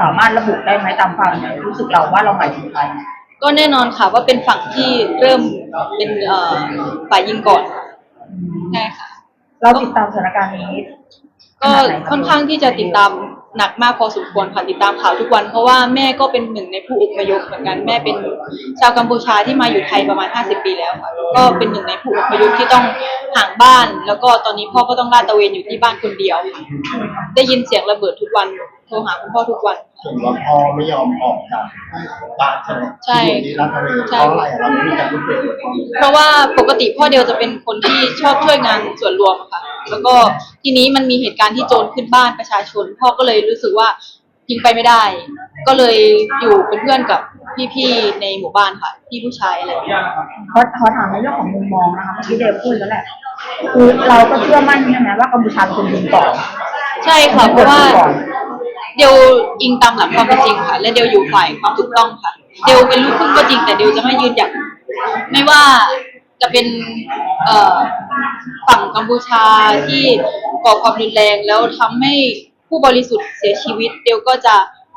สามารถระบุได้ไหมตามความรู้สึกเราว่าเราหมายถึงใครก็แน่นอนค่ะว่าเป็นฝั่งที่เริ่มเป็นเอ่อฝ่ายยิงก่อนใช่ค่ะ เราติดตามสถานการณ์นี้ ก็ขนาดไหนรับค่อนข้างที่จะติดตาม หนักมากพอสมควรค่ะติดตามข่าวทุกวัน เพราะว่าแม่ก็เป็นหนึ่งในผู้อพยพเหมือนกันแม่เป็นชาวกัมพูชาที่มาอยู่ไทยประมาณ 50 ปีแล้วค่ะก็เป็นหนึ่งในผู้อพยพที่ต้องห่างบ้าน แล้วก็ตอนนี้พ่อก็ต้องลาดตระเวนอยู่ที่บ้านคนเดียวค่ะได้ยินเสียงระเบิดทุกวันโทรหาคุณพ่อทุกวันเห็นว่าพ่อไม่ยอมออกจากบ้านใช่ไหมใช่อยู่ที่รัฐทะเลใช่เพราะอะไรอะเราไม่มีการพูดคุยเพราะว่าปกติพ่อเดียวจะเป็นคนที่ชอบช่วยงานส่วนรวมอะค่ะ แล้วก็ทีนี้มันมีเหตุการณ์ที่โจรขึ้นบ้านประชาชน พ่อก็เลยรู้สึกว่าทิ้งไปไม่ได้ ก็เลยอยู่เป็นเพื่อนกับพี่ๆในหมู่บ้านค่ะ พี่ผู้ชายอะไรอย่างเงี้ย เขาเขาถามในเรื่องของมุมมองนะคะเมื่อกี้เดฟพูดแล้วแหละคือเราก็เชื่อมั่นใช่ไหมว่ากัมพูชาเป็นคนยิงก่อนใช่ค่ะ เพราะว่าเดียวอิงตามหลักความเป็นจริงค่ะ และเดียวอยู่ฝ่ายความถูกต้องค่ะ เดียวเป็นลูกครึ่งก็จริงแต่เดียวจะไม่ยืนหยัดไม่ว่า จะเป็นเอ่อฝั่งกัมพูชาที่ก่อความรุนแรงแล้วทำให้ผู้บริสุทธิ์เสียชีวิต เดียวก็จะ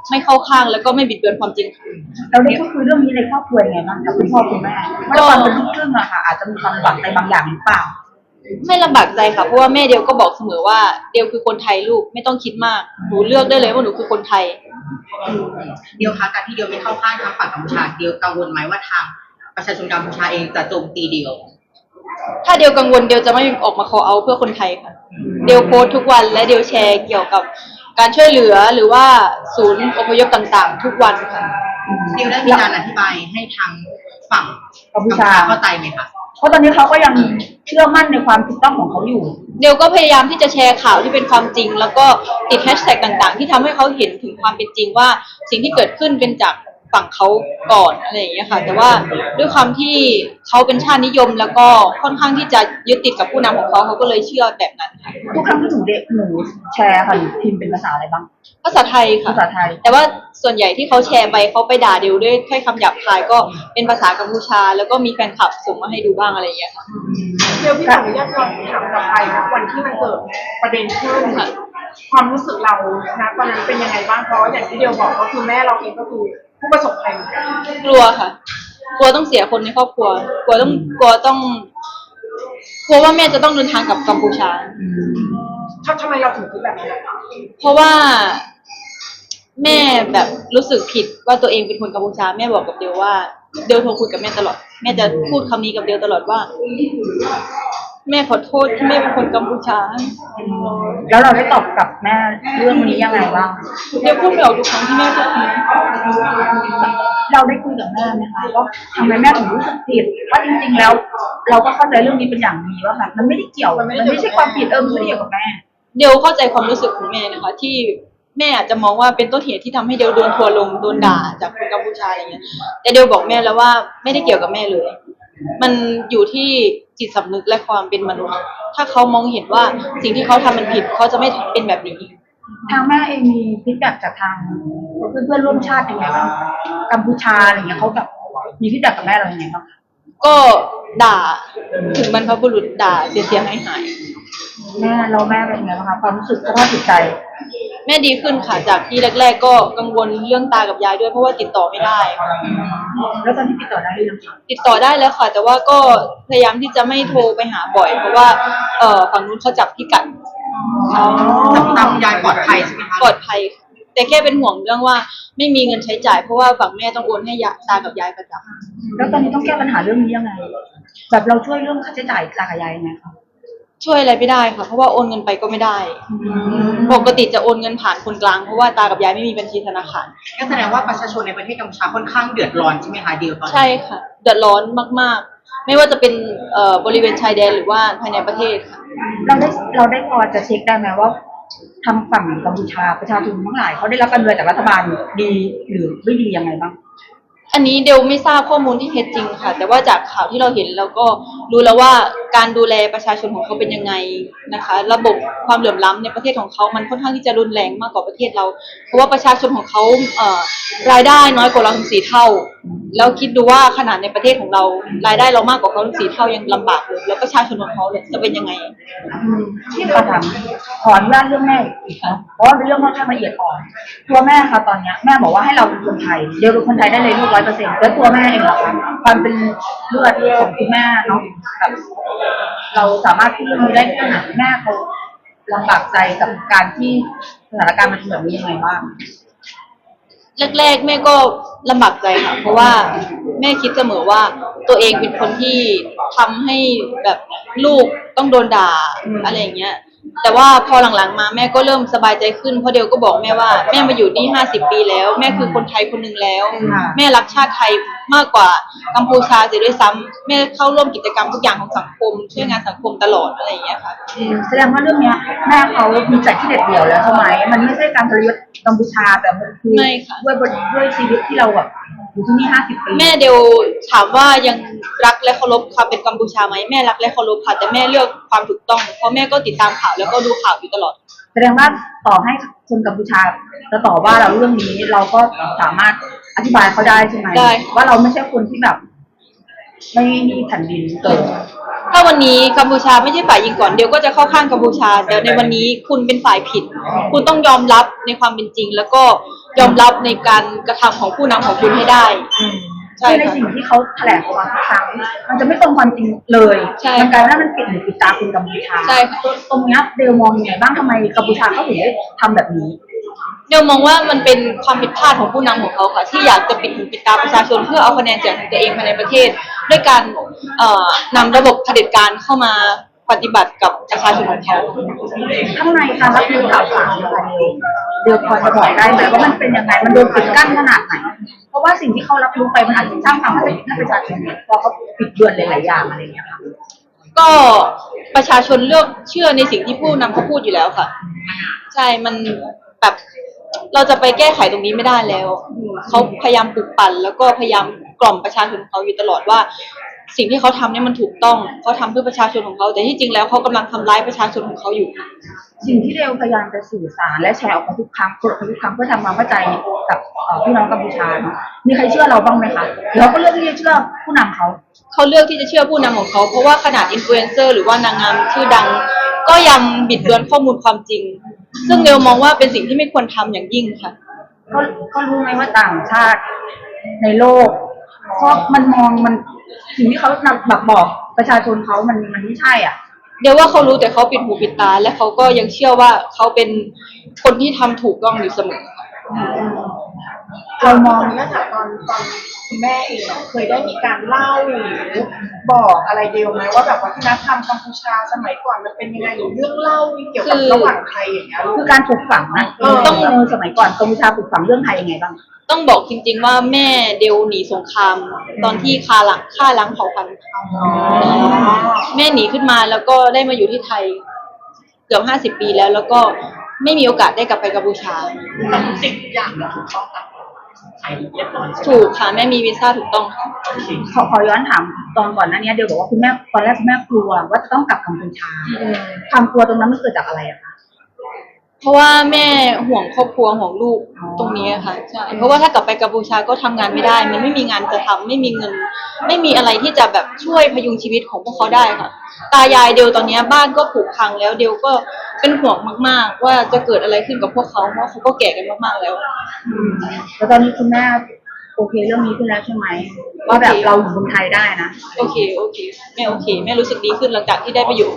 ไม่เข้าข้างแล้วก็ไม่บิดเบือนความจริงค่ะ เราได้พูดคุยเรื่องนี้ในครอบครัวยังไงบ้างกับคุณพ่อคุณแม่ว่าความเป็นลูกครึ่งอะค่ะอาจจะมีความหวังในบางอย่างหรือเปล่า ไม่ลำบากใจค่ะเพราะว่าแม่เดียวก็บอกเสมอว่าเดียวคือคนไทยลูกไม่ต้องคิดมากหนูเลือกได้เลยว่าหนูคือคนไทย เดียวคะการที่เดียวไม่เข้าข้างทางฝั่งกัมพูชาเดียวกังวลไหมว่าทาง ประชาชนกัมพูชาเองจะโจมตีเดียว ถ้าเดียวกังวลเดียวจะไม่ออกมา call out เพื่อคนไทยค่ะ เดียวโพสต์ทุกวันและเดียวแชร์เกี่ยวกับการช่วยเหลือหรือว่าศูนย์อพยพต่างๆ ทุกวันค่ะ เดียวได้มีการอธิบายให้ทางฝั่งกัมพูชาเข้าใจไหมคะ เพราะตอนนี้เขาก็ยังเชื่อมั่นในความถูกต้องของเขาอยู่ เดียวก็พยายามที่จะแชร์ข่าวที่เป็นความจริง แล้วก็ติดแฮชแท็กต่างๆ ที่ทำให้เขาเห็นถึงความเป็นจริงว่าสิ่งที่เกิดขึ้นเป็นจาก ฝั่งเขาก่อนอะไรอย่างเงี้ยค่ะ แต่ว่าด้วยความที่เขาเป็นชาตินิยมแล้วก็ค่อนข้างที่จะยึดติดกับผู้นำของเขาเขาก็เลยเชื่อแบบนั้นค่ะทุกครั้งที่หนูเด็กหนูแชร์ค่ะหนูพิมพ์เป็นภาษาอะไรบ้าง ภาษาไทยค่ะ ภาษาไทย แต่ว่าส่วนใหญ่ที่เขาแชร์ไปเขาไปด่าเดียวด้วยถ้อยคำหยาบคายก็เป็นภาษากัมพูชา แล้วก็มีแฟนคลับส่งมาให้ดูบ้างอะไรอย่างเงี้ยค่ะ เดี๋ยวพี่ขออนุญาตย้อนถามกลับไปนะวันที่มันเกิดประเด็นขึ้นค่ะ ความรู้สึกเรานะตอนนั้นเป็นยังไงบ้างเพราะอย่างที่เดียวบอกก็คือแม่เราเองก็คือ ผู้ประสบภัยเหมือนกันกลัวค่ะ กลัวต้องเสียคนในครอบครัว กลัวต้องกลัวต้องกลัวว่าแม่จะต้องเดินทางกลับกัมพูชา ถ้าทำไมเราถึงคิดแบบนั้นเพราะว่าแม่แบบรู้สึกผิดว่าตัวเองเป็นคนกัมพูชา แม่บอกกับเดียวว่า เดียวโทรคุยกับแม่ตลอด แม่จะพูดคำนี้กับเดียวตลอดว่า แม่ขอโทษที่แม่เป็นคนกัมพูชา แล้วเราได้ตอบกลับ แม่เรื่องนี้ยังไงบ้างเดียวพูดไม่ออกทุกครั้งที่แม่พูดคำนี้เราได้คุยกับแม่ไหมคะว่าทำไมแม่ถึงรู้สึกผิดว่าจริง ๆ แล้ว เราก็เข้าใจเรื่องนี้เป็นอย่างดีว่าแบบมันไม่ได้เกี่ยวมันไม่ใช่ความผิดเออมันไม่ได้เกี่ยวกับแม่ เดียวเข้าใจความรู้สึกของแม่นะคะ ที่แม่อาจจะมองว่าเป็นต้นเหตุที่ทำให้เดียวโดนทัวร์ลงโดนด่าจากคนกัมพูชาอะไรเงี้ยแต่เดียวบอกแม่แล้วว่าไม่ได้เกี่ยวกับแม่เลย มันอยู่ที่จิตสำนึกและความเป็นมนุษย์ ถ้าเขามองเห็นว่าสิ่งที่เขาทำมันผิดเขาจะไม่เป็นแบบนี้ทางแม่เองมีฟีดแบ็กจากทางเพื่อนๆร่วมชาติยังไงบ้างกัมพูชาอะไรเงี้ยเขาแบบมีฟีดแบ็กกับแม่เรายังไงบ้างคะก็ด่าถึงบรรพบุรุษด่าเสียเสียหายหายแม่เราแม่เป็นยังไงบ้างคะความรู้สึกสภาพจิตใจ แม่ดีขึ้นค่ะจากที่แรก ๆ ก็กังวลเรื่องตากับยายด้วยเพราะว่าติดต่อไม่ได้ แล้วตอนที่ติดต่อได้หรือยังคะติดต่อได้แล้วค่ะ แต่ว่าก็พยายามที่จะไม่โทรไปหาบ่อย เพราะว่าเอ่อฝั่งนู้นเขาจับพิกัดแต่คุณตาคุณยายปลอดภัยใช่ไหมคะปลอดภัยค่ะแต่แค่เป็นห่วงเรื่องว่าไม่มีเงินใช้จ่ายเพราะว่าฝั่งแม่ต้องโอนให้ยาตากับยายประจำ แล้วตอนนี้ต้องแก้ปัญหาเรื่องนี้ยังไง แบบเราช่วยเรื่องค่าใช้จ่ายตากับยายยังไงคะ ช่วยอะไรไม่ได้ค่ะ เพราะว่าโอนเงินไปก็ไม่ได้ ปกติจะโอนเงินผ่านคนกลางเพราะว่าตากับยายไม่มีบัญชีธนาคาร ก็แสดงว่าประชาชนในประเทศกัมพูชาค่อนข้างเดือดร้อนใช่ไหมคะเดียวตอนนี้ใช่ค่ะ เดือดร้อนมากๆ ไม่ว่าจะเป็นเอ่อบริเวณชายแดนหรือว่าภายในประเทศค่ะเราได้เราได้พอจะเช็คได้ไหมว่าทางฝั่งกัมพูชาประชาชนทั้งหลายเขาได้รับการดูแลจากรัฐบาลดีหรือไม่ดียังไงบ้าง อันนี้เดลไม่ทราบข้อมูลที่เท็จจริงค่ะ แต่ว่าจากข่าวที่เราเห็นเราก็รู้แล้วว่าการดูแลประชาชนของเขาเป็นยังไงนะคะ ระบบความเหลื่อมล้ำในประเทศของเขามันค่อนข้างที่จะรุนแรงมากกว่าประเทศเรา เพราะว่าประชาชนของเขาเรายได้น้อยกว่าเราถึงสี่เท่า แล้วคิดดูว่าขนาดในประเทศของเรา รายได้เรามากกว่าเขาถึงสี่เท่ายังลำบากเลยแล้วประชาชนของเขาเนี่ยจะเป็นยังไงที่ขอถามขออนุญาตเรื่องแม่อีกนะเพราะว่าเป็นเรื่องค่อนข้างละเอียดอ่อนตัวแม่ค่ะตอนนี้แม่บอกว่าให้เราเป็นคนไทยเดี๋ยวเป็นคนไทยได้เลยลูกร้อยเปอร์เซ็นต์แล้วตัวแม่เองเหรอคะความเป็นเลือดของคุณแม่เนาะแบบเราสามารถพูดเรื่องนี้ได้แค่ไหนแม่เขาลำบากใจกับการที่สถานการณ์มันเป็นแบบนี้ยังไงบ้างแรกๆแม่ก็ลำบากใจค่ะ เพราะว่าแม่คิดเสมอว่าตัวเองเป็นคนที่ทำให้แบบลูกต้องโดนด่าอะไรอย่างเงี้ย แต่ว่าพอหลังๆ มาแม่ก็เริ่มสบายใจขึ้นเพราะเดียวก็บอกแม่ว่าแม่มาอยู่นี่ห้าสิบปีแล้ว แม่คือคนไทยคนหนึ่งแล้วค่ะแม่รักชาติไทยมากกว่ากัมพูชาเสียด้วยซ้ำแม่เข้าร่วมกิจกรรมทุกอย่างของสังคมช่วยงานสังคมตลอดอะไรอย่างเงี้ยค่ะอืมแสดงว่าเรื่องเนี้ยแม่เขามีใจที่เด็ดเดี่ยวแล้วใช่ไหมมันไม่ใช่การทรยศกัมพูชาแต่มันคือไม่ค่ะด้วยบทด้วยชีวิตที่เราแบบ อยู่ที่นี่ห้าสิบปีแม่เดวถามว่ายังรักและเคารพความเป็นกัมพูชาไหมแม่รักและเคารพค่ะแต่แม่เลือกความถูกต้องเพราะแม่ก็ติดตามข่าวแล้วก็ดูข่าวอยู่ตลอด แสดงว่าต่อให้คนกัมพูชาจะต่อว่าเราเรื่องนี้เราก็สามารถอธิบายเขาได้ใช่ไหมได้ ว่าเราไม่ใช่คนที่แบบ ไม่มีแผ่นดินเกิดถ้าวันนี้กัมพูชาไม่ใช่ฝ่ายยิงก่อนเดียวก็จะเข้าข้างกัมพูชาแต่ในวันนี้คุณเป็นฝ่ายผิด คุณต้องยอมรับในความเป็นจริง แล้วก็ ยอมรับในการกระทำของผู้นำของคุณให้ได้ ใช่คือในค่ะสิ่งที่เขาแถลงออกมาทุกครั้ง มันจะไม่ตรงความจริงเลยใช่มันกลายเป็นว่ามันปิดหูปิดตาคนกัมพูชาใช่ค่ะตรงเนี้ยเดลมองยังไงบ้างทำไมกัมพูชาเขาถึงได้ทำแบบนี้เดวมองว่ามันเป็นความผิดพลาดของผู้นำของเขาค่ะ ที่อยากจะปิดหูปิดตาประชาชนเพื่อเอาคะแนนเสียงของตัวเองภายในประเทศ ด้วยการเอ่อนำระบบเผด็จการเข้ามาปฏิบัติกับประชาชนของเขาข้างในการรับรู้ข่าวสารนะคะ เดลพอจะบอกได้ไหมว่ามันเป็นยังไงมันโดนปิดกั้นขนาดไหน เพราะว่าสิ่งที่เขารับรู้ไปมันอาจจะสร้างความเข้าใจผิดให้ประชาชนเนี่ยพอเขาปิดเบือนหลายๆอย่างอะไรอย่างเงี้ยค่ะก็ประชาชนเลือกเชื่อในสิ่งที่ผู้นำเขาพูดอยู่แล้วค่ะ ใช่ มันแบบเราจะไปแก้ไขตรงนี้ไม่ได้แล้วเขาพยายามปลุกปั่นแล้วก็พยายามกล่อมประชาชนของเขาอยู่ตลอดว่า สิ่งที่เขาทำเนี่ยมันถูกต้องเขาทำเพื่อประชาชนของเขาแต่ที่จริงแล้วเขากำลังทำร้ายประชาชนของเขาอยู่ สิ่งที่เดลพยายามจะสื่อสารและแชร์ออกมาทุกครั้งเปิดทุกครั้งเพื่อทำความเข้าใจกับเอ่อพี่น้องกัมพูชาเนอะมีใครเชื่อเราบ้างไหมคะเราก็เลือกที่จะเชื่อผู้นำเขา เขาเลือกที่จะเชื่อผู้นำของเขา เพราะว่าขนาดอินฟลูเอนเซอร์หรือว่านางงามชื่อดัง ก็ยังบิดเบือนข้อมูลความจริง ซึ่งเดลมองว่าเป็นสิ่งที่ไม่ควรทำอย่างยิ่งค่ะก็ก็รู้ไหมว่าต่างชาติในโลกเพราะมันมองมันสิ่งที่เขานำแบบบอกประชาชนเขามันมันไม่ใช่อะ เดี๋ยวว่าเขารู้แต่เขาปิดหูปิดตา และเขาก็ยังเชื่อว่าเขาเป็นคนที่ทำถูกต้องอยู่เสมอค่ะ เรามองเนื่องจากตอนตอนคุณแม่เองอะเคยได้มีการเล่าหรือบอกอะไรเดียวไหมว่าแบบวัฒนธรรมกัมพูชาสมัยก่อนมันเป็นยังไงหรือเรื่องเล่าเกี่ยวกับระหว่างไทยอย่างเงี้ยคือการปลูกฝังนะเออ ต้องเออสมัยก่อนกัมพูชาปลูกฝังเรื่องไทยยังไงบ้าง ต้องบอกจริง ๆ ว่าแม่เดลหนีสงคราม ตอนที่คาหลังฆ่าล้างเผ่าพันธุ์แม่หนีขึ้นมาแล้วก็ได้มาอยู่ที่ไทย เกือบห้าสิบปีแล้ว แล้วก็ไม่มีโอกาสได้กลับไปกัมพูชา แต่ทุกสิ่งทุกอย่างมันถูกต้องตาม ไทยเรียบร้อยใช่ไหมถูกค่ะแม่มีวีซ่าถูกต้องค่ะขอขอย้อนถามตอนก่อนหน้านี้เดี๋ยวบอกว่าคุณแม่ตอนแรกคุณแม่กลัวว่าจะต้องกลับกัมพูชาความกลัวตรงนั้นมันเกิดจากอะไรอะคะเพราะว่าแม่ห่วงครอบครัวห่วงลูกตรงนี้ค่ะใช่เพราะว่าถ้ากลับไปกัมพูชาก็ทำงานไม่ได้ มันไม่มีงานจะทำไม่มีเงิน ไม่มีอะไรที่จะแบบช่วยพยุงชีวิตของพวกเขาได้ค่ะ ตายายเดียวตอนนี้บ้านก็ผุพังแล้วเดียวก็ เป็นห่วงมาก ๆ ว่าจะเกิดอะไรขึ้นกับพวกเขาเพราะเขาก็แก่กันมากๆแล้วแล้วตอนนี้คุณแม่โอเคเรื่องนี้ขึ้นแล้วใช่ไหมว่าแบบเราอยู่เมืองไทยได้นะโอเคโอเคแม่โอเคแม่รู้สึกดีขึ้นหลังจากที่ได้ไปอยู่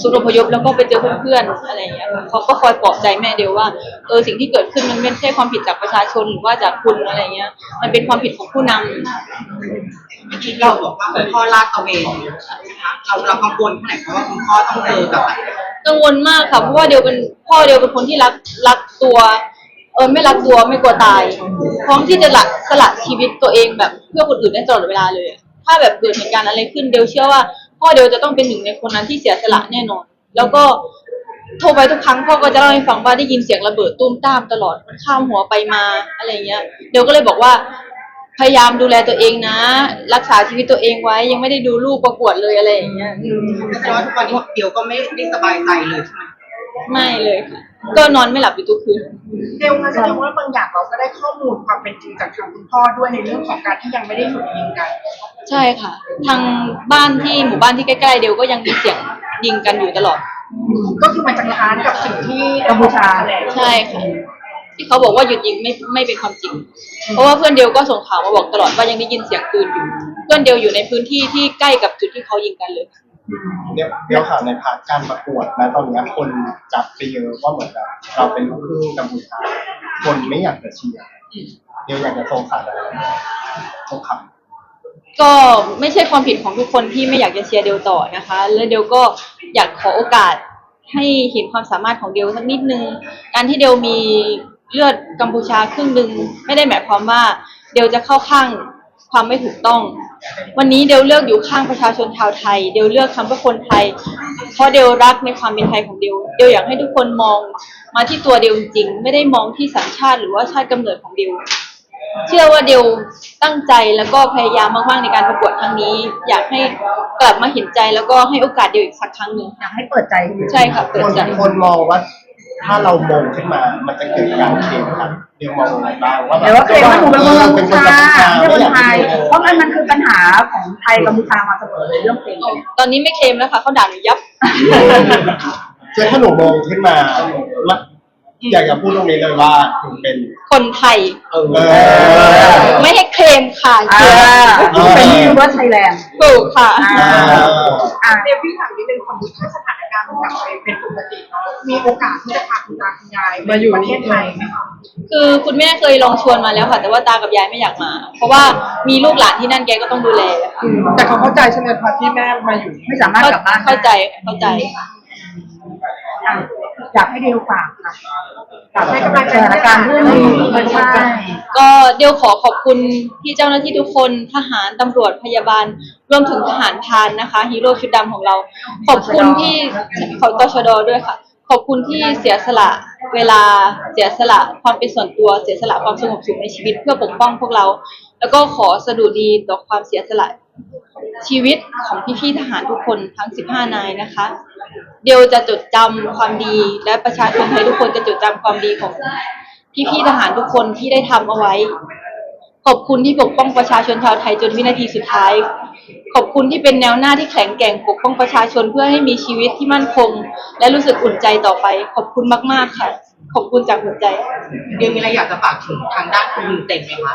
ศูนย์อพยพแล้วก็ไปเจอเพื่อนๆอะไรอย่างเงี้ยค่ะเขาก็คอยปลอบใจแม่เดียวว่าเออสิ่งที่เกิดขึ้นมันไม่ใช่ความผิดจากประชาชนหรือว่าจากคุณอะไรเงี้ย มันเป็นความผิดของผู้นำเมื่อกี้เราบอกว่าคุณพ่อลาดตระเวนนะคะเราเรากังวลแค่ไหนเพราะว่าคุณพ่อต้องเจอกับแบบ กังวลมากค่ะเพราะว่าเดียวเป็นพ่อเดียวเป็นคนที่รักรักตัว เออไม่รักตัวไม่กลัวตายพร้อมที่จะละสละชีวิตตัวเองแบบเพื่อคนอื่นได้ตลอดเวลาเลยอะถ้าแบบเกิดเหตุการณ์อะไรขึ้นเดียวเชื่อว่า พ่อเดียวจะต้องเป็นหนึ่งในคนนั้นที่เสียสละแน่นอน แล้วก็โทรไปทุกครั้งพ่อก็จะเล่าให้ฟังว่าได้ยินเสียงระเบิดตุ้มตามตลอดมันข้ามหัวไปมาอะไรเงี้ย เดียวก็เลยบอกว่า พยายามดูแลตัวเองนะ รักษาชีวิตตัวเองไว้ ยังไม่ได้ดูลูกประกวดเลยอะไรอย่างเงี้ยแสดงว่าทุกวันนี้เดียวก็ไม่ได้สบายใจเลยใช่ไหมไม่เลยค่ะ ก็นอนไม่หลับอยู่ทุกคืนเดลมาแสดงว่าบางอย่างเราก็ได้ข้อมูลความเป็นจริงจากทางคุณพ่อด้วยในเรื่องของการที่ยังไม่ได้หยุดยิงกัน ใช่ค่ะ ทางบ้านที่หมู่บ้านที่ใกล้ๆเดียวก็ยังมีเสียงยิงกันอยู่ตลอด ก็คือมันจะค้านกับสิ่งที่กัมพูชาแถลงใช่ค่ะ ที่เขาบอกว่าหยุดยิงไม่ไม่เป็นความจริง เพราะว่าเพื่อนเดียวก็ส่งข่าวมาบอกตลอดว่ายังได้ยินเสียงปืนอยู่ เพื่อนเดียวอยู่ในพื้นที่ที่ใกล้กับจุดที่เขายิงกันเลย เดี๋ยวเดี๋ยวข่าวในพาร์ทการประกวดนะตอนนี้คนจับไปเยอะว่าเหมือนแบบเราเป็นลูกครึ่งกัมพูชาคนไม่อยากจะเชียร์เดี๋ยวอยากจะส่งข่าวอะไรส่งข่าว ก็ไม่ใช่ความผิดของทุกคนที่ไม่อยากจะเชียร์เดลต่อนะคะ และเดลก็อยากขอโอกาสให้เห็นความสามารถของเดลสักนิดนึง การที่เดลมี เลือดกัมพูชาครึ่งหนึ่งไม่ได้หมายความว่า เดลจะเข้าข้างความไม่ถูกต้อง วันนี้เดลเลือกอยู่ข้างประชาชนชาวไทย เดลเลือกทำเพื่อคนไทย เพราะเดลรักในความเป็นไทยของเดลเดลอยากให้ทุกคนมองมาที่ตัวเดลจริงๆไม่ได้มองที่สัญชาติหรือว่าชาติกำเนิดของเดลเชื่อว่าเดลตั้งใจแล้วก็พยายามมากๆในการประกวดครั้งนี้ อยากให้กลับมาเห็นใจแล้วก็ให้โอกาสเดลอีกสักครั้งหนึ่งอยากให้เปิดใจใช่ค่ะเปิดคนใจคนมองว่า ถ้าเรามองขึ้นมา มันจะเกิดการเคลมกันเดี๋ยวมองอะไรบ้างว่าแบบเดี๋ยวว่าเคลมว่าหนูเป็นคนกัมพูชาเป็ไม่นใช่คนคนไทยกัมพูชาเพราะมันมันคือปัญหาของไทยกัมพูชามาเสมอเลยเรื่องเพลงเนี่ย ตอนนี้ไม่เคลมแล้วค่ะเขาด่าหนูยับเจ๊ถ้าหนูมองขึ้นมาแล้ว อยากจะพูดตรงนี้เลยว่าถึงเป็นคนไทย เออ ไม่ให้เคลมค่ะอ่าเขียนเป็นยูว่าไทยแลนด์ ถูกค่ะ อ่า อะเดลพี่ถามนิดนึงสมมติถ้าสถานการณ์มันกลับไปเป็นปกติเนาะมีโอกาสที่จะพาคุณตาคุณยายมาอยู่ประเทศไทยไหมคะคือคุณแม่เคยลองชวนมาแล้วค่ะ แต่ว่าตากับยายไม่อยากมา เพราะว่ามีลูกหลานที่นั่นแกก็ต้องดูแลแต่เขาเข้าใจใช่ไหมคะที่แม่มาอยู่ ไม่สามารถกลับบ้านเข้าใจเข้าใจ อะอยากให้เดลฝากค่ะฝากให้กำลังใจสถานการณ์เรื่องนี้ใช่ก็เดี๋ยวขอขอบคุณพี่เจ้าหน้าที่ทุกคนทหารตำรวจพยาบาลรวมถึงทหารพรานนะคะฮีโร่ชุดดำของเรา ขอบคุณที่ขอตชดด้วยค่ะ ขอบคุณที่เสียสละเวลาเสียสละความเป็นส่วนตัวเสียสละความสงบสุขในชีวิตเพื่อปกป้องพวกเรา แล้วก็ขอสดุดีต่อความเสียสละ ชีวิตของพี่ๆทหารทุกคนทั้ง 15 นายนะคะ เดียวจะจดจำความดีและประชาชนไทยทุกคนจะจดจำความดีของพี่ๆทหารทุกคนที่ได้ทำเอาไว้ ขอบคุณที่ปกป้องประชาชนชาวไทยจนวินาทีสุดท้าย ขอบคุณที่เป็นแนวหน้าที่แข็งแกร่งปกป้องประชาชนเพื่อให้มีชีวิตที่มั่นคง และรู้สึกอุ่นใจต่อไป ขอบคุณมากๆค่ะ ขอบคุณจากหัวใจเดี๋ยวมีอะไรอยากจะฝากถึงทางด้านคุณเต็งไหมคะ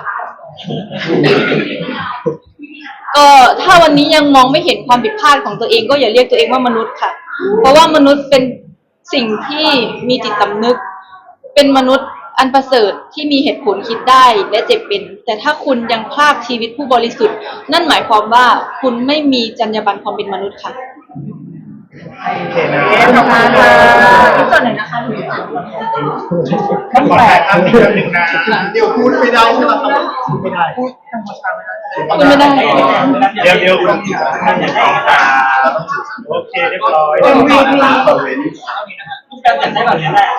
ก็ถ้าวันนี้ยังมองไม่เห็นความผิดพลาดของตัวเองก็อย่าเรียกตัวเองว่ามนุษย์ค่ะ เพราะว่ามนุษย์เป็นสิ่งที่มีจิตสำนึก เป็นมนุษย์อันประเสริฐที่มีเหตุผลคิดได้และเจ็บเป็น แต่ถ้าคุณยังพลากชีวิตผู้บริสุทธิ์ นั่นหมายความว่าคุณไม่มีจรรยาบรรณความเป็นมนุษย์ค่ะ เคนะขอบคุณค่ะทุกส่วนหนึ่งนะคะต้องแปลกอันนี้หนึ่งนะเดี๋ยวพูดไม่ได้ใช่ไหมครับพูดไม่ได้พูดกัมพูชาไม่ได้พูดไม่ได้เดี๋ยวเดี๋ยวคุณท่านอย่างสองตาโอเคเรียบร้อยเอ็มวีพีทุกการจัดได้แบบนี้แหละ